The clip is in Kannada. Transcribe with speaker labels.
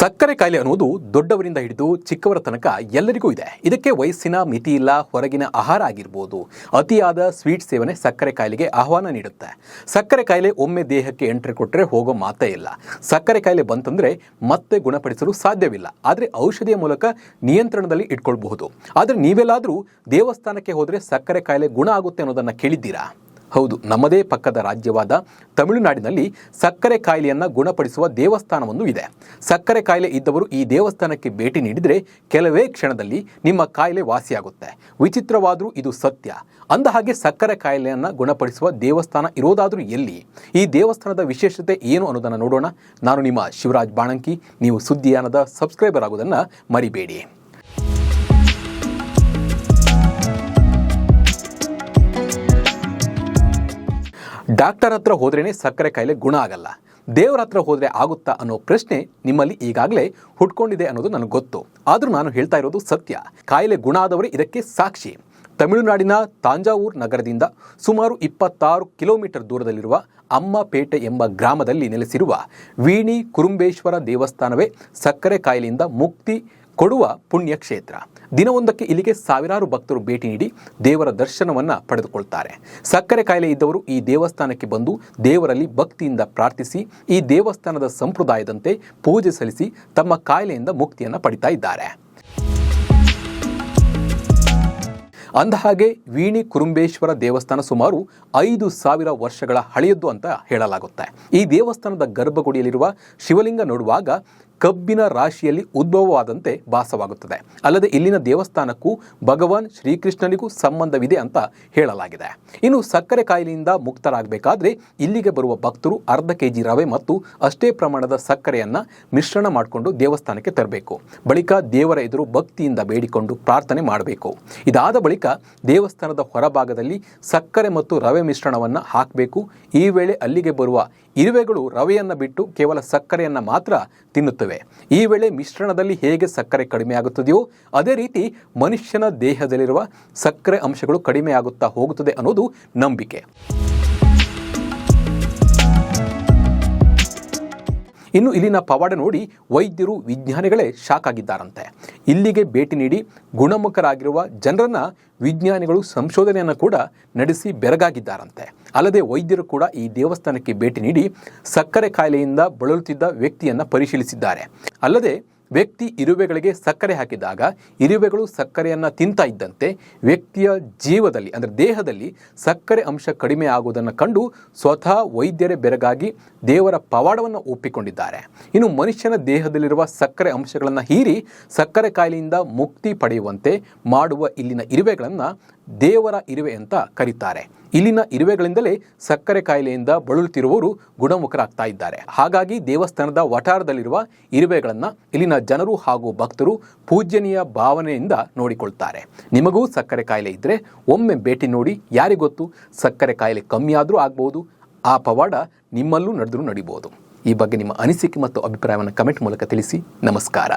Speaker 1: ಸಕ್ಕರೆ ಕಾಯಿಲೆ ಅನ್ನುವುದು ದೊಡ್ಡವರಿಂದ ಹಿಡಿದು ಚಿಕ್ಕವರ ತನಕ ಎಲ್ಲರಿಗೂ ಇದೆ. ಇದಕ್ಕೆ ವಯಸ್ಸಿನ ಮಿತಿ ಇಲ್ಲ, ಹೊರಗಿನ ಆಹಾರ ಆಗಿರ್ಬೋದು. ಅತಿಯಾದ ಸ್ವೀಟ್ ಸೇವನೆ ಸಕ್ಕರೆ ಕಾಯಿಲೆಗೆ ಆಹ್ವಾನ ನೀಡುತ್ತೆ. ಸಕ್ಕರೆ ಕಾಯಿಲೆ ಒಮ್ಮೆ ದೇಹಕ್ಕೆ ಎಂಟ್ರಿ ಕೊಟ್ಟರೆ ಹೋಗೋ ಮಾತೇ ಇಲ್ಲ. ಸಕ್ಕರೆ ಕಾಯಿಲೆ ಬಂತಂದ್ರೆ ಮತ್ತೆ ಗುಣಪಡಿಸಲು ಸಾಧ್ಯವಿಲ್ಲ. ಆದರೆ ಔಷಧಿಯ ಮೂಲಕ ನಿಯಂತ್ರಣದಲ್ಲಿ ಇಟ್ಕೊಳ್ಬಹುದು. ಆದರೆ ನೀವೆಲ್ಲಾದರೂ ದೇವಸ್ಥಾನಕ್ಕೆ ಹೋದರೆ ಸಕ್ಕರೆ ಕಾಯಿಲೆ ಗುಣ ಆಗುತ್ತೆ ಅನ್ನೋದನ್ನು ಕೇಳಿದ್ದೀರಾ? ಹೌದು, ನಮ್ಮದೇ ಪಕ್ಕದ ರಾಜ್ಯವಾದ ತಮಿಳುನಾಡಿನಲ್ಲಿ ಸಕ್ಕರೆ ಕಾಯಿಲೆಯನ್ನು ಗುಣಪಡಿಸುವ ದೇವಸ್ಥಾನವೊಂದು ಇದೆ. ಸಕ್ಕರೆ ಕಾಯಿಲೆ ಇದ್ದವರು ಈ ದೇವಸ್ಥಾನಕ್ಕೆ ಭೇಟಿ ನೀಡಿದರೆ ಕೆಲವೇ ಕ್ಷಣದಲ್ಲಿ ನಿಮ್ಮ ಕಾಯಿಲೆ ವಾಸಿಯಾಗುತ್ತೆ. ವಿಚಿತ್ರವಾದರೂ ಇದು ಸತ್ಯ. ಅಂದ ಹಾಗೆ ಸಕ್ಕರೆ ಕಾಯಿಲೆಯನ್ನು ಗುಣಪಡಿಸುವ ದೇವಸ್ಥಾನ ಇರೋದಾದರೂ ಎಲ್ಲಿ? ಈ ದೇವಸ್ಥಾನದ ವಿಶೇಷತೆ ಏನು ಅನ್ನೋದನ್ನು ನೋಡೋಣ. ನಾನು ನಿಮ್ಮ ಶಿವರಾಜ್ ಬಾಣಂಕಿ, ನೀವು ಸುದ್ದಿಯಾನದ ಸಬ್ಸ್ಕ್ರೈಬರ್ ಆಗೋದನ್ನು ಮರಿಬೇಡಿ. ಡಾಕ್ಟರ್ ಹತ್ರ ಹೋದ್ರೇ ಸಕ್ಕರೆ ಕಾಯಿಲೆ ಗುಣ ಆಗಲ್ಲ. ದೇವರ ಹತ್ರ ಹೋದರೆ ಆಗುತ್ತಾ ಅನ್ನೋ ಪ್ರಶ್ನೆ ನಿಮ್ಮಲ್ಲಿ ಈಗಾಗಲೇ ಹುಟ್ಕೊಂಡಿದೆ ಅನ್ನೋದು ನನಗೆ ಗೊತ್ತು. ಆದರೂ ನಾನು ಹೇಳ್ತಾ ಇರೋದು ಸತ್ಯ. ಕಾಯಿಲೆ ಗುಣ ಆದವರೇ ಇದಕ್ಕೆ ಸಾಕ್ಷಿ. ತಮಿಳುನಾಡಿನ ತಾಂಜಾವೂರ್ ನಗರದಿಂದ ಸುಮಾರು ಇಪ್ಪತ್ತಾರು ಕಿಲೋಮೀಟರ್ ದೂರದಲ್ಲಿರುವ ಅಮ್ಮಪೇಟೆ ಎಂಬ ಗ್ರಾಮದಲ್ಲಿ ನೆಲೆಸಿರುವ ವೀಣಿ ಕುರುಂಬೇಶ್ವರ ದೇವಸ್ಥಾನವೇ ಸಕ್ಕರೆ ಕಾಯಿಲೆಯಿಂದ ಮುಕ್ತಿ ಕೊಡುವ ಪುಣ್ಯ ಕ್ಷೇತ್ರ ದಿನವೊಂದಕ್ಕೆ ಇಲ್ಲಿಗೆ ಸಾವಿರಾರು ಭಕ್ತರು ಭೇಟಿ ನೀಡಿ ದೇವರ ದರ್ಶನವನ್ನು ಪಡೆದುಕೊಳ್ತಾರೆ. ಸಕ್ಕರೆ ಕಾಯಿಲೆ ಇದ್ದವರು ಈ ದೇವಸ್ಥಾನಕ್ಕೆ ಬಂದು ದೇವರಲ್ಲಿ ಭಕ್ತಿಯಿಂದ ಪ್ರಾರ್ಥಿಸಿ, ಈ ದೇವಸ್ಥಾನದ ಸಂಪ್ರದಾಯದಂತೆ ಪೂಜೆ ಸಲ್ಲಿಸಿ ತಮ್ಮ ಕಾಯಿಲೆಯಿಂದ ಮುಕ್ತಿಯನ್ನು ಪಡಿತಾ ಇದ್ದಾರೆ. ಅಂದಹಾಗೆ ವೀಣಿ ಕುರುಂಬೇಶ್ವರ ದೇವಸ್ಥಾನ ಸುಮಾರು ಐದು ಸಾವಿರ ವರ್ಷಗಳ ಹಳೆಯದ್ದು ಅಂತ ಹೇಳಲಾಗುತ್ತೆ. ಈ ದೇವಸ್ಥಾನದ ಗರ್ಭಗುಡಿಯಲ್ಲಿರುವ ಶಿವಲಿಂಗ ನೋಡುವಾಗ ಕಬ್ಬಿನ ರಾಶಿಯಲ್ಲಿ ಉದ್ಭವವಾದಂತೆ ಭಾಸವಾಗುತ್ತದೆ. ಅಲ್ಲದೆ ಇಲ್ಲಿನ ದೇವಸ್ಥಾನಕ್ಕೂ ಭಗವಾನ್ ಶ್ರೀಕೃಷ್ಣನಿಗೂ ಸಂಬಂಧವಿದೆ ಅಂತ ಹೇಳಲಾಗಿದೆ. ಇನ್ನು ಸಕ್ಕರೆ ಕಾಯಿಲೆಯಿಂದ ಮುಕ್ತರಾಗಬೇಕಾದ್ರೆ ಇಲ್ಲಿಗೆ ಬರುವ ಭಕ್ತರು ಅರ್ಧ ಕೆಜಿ ರವೆ ಮತ್ತು ಅಷ್ಟೇ ಪ್ರಮಾಣದ ಸಕ್ಕರೆಯನ್ನ ಮಿಶ್ರಣ ಮಾಡಿಕೊಂಡು ದೇವಸ್ಥಾನಕ್ಕೆ ತರಬೇಕು. ಬಳಿಕ ದೇವರ ಎದುರು ಭಕ್ತಿಯಿಂದ ಬೇಡಿಕೊಂಡು ಪ್ರಾರ್ಥನೆ ಮಾಡಬೇಕು. ಇದಾದ ಬಳಿಕ ದೇವಸ್ಥಾನದ ಹೊರಭಾಗದಲ್ಲಿ ಸಕ್ಕರೆ ಮತ್ತು ರವೆ ಮಿಶ್ರಣವನ್ನು ಹಾಕಬೇಕು. ಈ ವೇಳೆ ಅಲ್ಲಿಗೆ ಬರುವ ಇರುವೆಗಳು ರವೆಯನ್ನು ಬಿಟ್ಟು ಕೇವಲ ಸಕ್ಕರೆಯನ್ನು ಮಾತ್ರ ತಿನ್ನುತ್ತವೆ. ಈ ವೇಳೆ ಮಿಶ್ರಣದಲ್ಲಿ ಹೇಗೆ ಸಕ್ಕರೆ ಕಡಿಮೆ ಆಗುತ್ತದೆಯೋ, ಅದೇ ರೀತಿ ಮನುಷ್ಯನ ದೇಹದಲ್ಲಿರುವ ಸಕ್ಕರೆ ಅಂಶಗಳು ಕಡಿಮೆಯಾಗುತ್ತಾ ಹೋಗುತ್ತದೆ ಅನ್ನೋದು ನಂಬಿಕೆ. ಇನ್ನು ಇಲ್ಲಿನ ಪವಾಡ ನೋಡಿ ವೈದ್ಯರು, ವಿಜ್ಞಾನಿಗಳೇ ಶಾಕ್ ಆಗಿದ್ದಾರಂತೆ ಇಲ್ಲಿಗೆ ಭೇಟಿ ನೀಡಿ ಗುಣಮುಖರಾಗಿರುವ ಜನರನ್ನ ವಿಜ್ಞಾನಿಗಳು ಸಂಶೋಧನೆಯನ್ನು ಕೂಡ ನಡೆಸಿ ಬೆರಗಾಗಿದ್ದಾರಂತೆ. ಅಲ್ಲದೆ ವೈದ್ಯರು ಕೂಡ ಈ ದೇವಸ್ಥಾನಕ್ಕೆ ಭೇಟಿ ನೀಡಿ ಸಕ್ಕರೆ ಕಾಯಿಲೆಯಿಂದ ಬಳಲುತ್ತಿದ್ದ ವ್ಯಕ್ತಿಯನ್ನು ಪರಿಶೀಲಿಸಿದ್ದಾರೆ. ಅಲ್ಲದೆ ವ್ಯಕ್ತಿ ಇರುವೆಗಳಿಗೆ ಸಕ್ಕರೆ ಹಾಕಿದಾಗ ಇರುವೆಗಳು ಸಕ್ಕರೆಯನ್ನು ತಿಂತಾ ಇದ್ದಂತೆ ವ್ಯಕ್ತಿಯ ಜೀವದಲ್ಲಿ, ಅಂದರೆ ದೇಹದಲ್ಲಿ ಸಕ್ಕರೆ ಅಂಶ ಕಡಿಮೆ ಆಗುವುದನ್ನು ಕಂಡು ಸ್ವತಃ ವೈದ್ಯರೇ ಬೆರಗಾಗಿ ದೇವರ ಪವಾಡವನ್ನು ಒಪ್ಪಿಕೊಂಡಿದ್ದಾರೆ. ಇನ್ನು ಮನುಷ್ಯನ ದೇಹದಲ್ಲಿರುವ ಸಕ್ಕರೆ ಅಂಶಗಳನ್ನು ಹೀರಿ ಸಕ್ಕರೆ ಕಾಯಿಲೆಯಿಂದ ಮುಕ್ತಿ ಪಡೆಯುವಂತೆ ಮಾಡುವ ಇಲ್ಲಿನ ಇರುವೆಗಳನ್ನು ದೇವರ ಇರುವೆ ಅಂತ ಕರೀತಾರೆ. ಇಲ್ಲಿನ ಇರುವೆಗಳಿಂದಲೇ ಸಕ್ಕರೆ ಕಾಯಿಲೆಯಿಂದ ಬಳಲುತ್ತಿರುವವರು ಗುಣಮುಖರಾಗ್ತಾ ಇದ್ದಾರೆ. ಹಾಗಾಗಿ ದೇವಸ್ಥಾನದ ವಠಾರದಲ್ಲಿರುವ ಇರುವೆಗಳನ್ನು ಇಲ್ಲಿನ ಜನರು ಹಾಗೂ ಭಕ್ತರು ಪೂಜ್ಯನೀಯ ಭಾವನೆಯಿಂದ ನೋಡಿಕೊಳ್ತಾರೆ. ನಿಮಗೂ ಸಕ್ಕರೆ ಕಾಯಿಲೆ ಇದ್ದರೆ ಒಮ್ಮೆ ಭೇಟಿ ನೋಡಿ ಯಾರಿಗೊತ್ತು ಸಕ್ಕರೆ ಕಾಯಿಲೆ ಕಮ್ಮಿ ಆದರೂ ಆಗ್ಬೋದು, ಆ ಪವಾಡ ನಿಮ್ಮಲ್ಲೂ ನಡೆದರೂ ನಡಿಬೋದು. ಈ ಬಗ್ಗೆ ನಿಮ್ಮ ಅನಿಸಿಕೆ ಮತ್ತು ಅಭಿಪ್ರಾಯವನ್ನು ಕಮೆಂಟ್ ಮೂಲಕ ತಿಳಿಸಿ. ನಮಸ್ಕಾರ.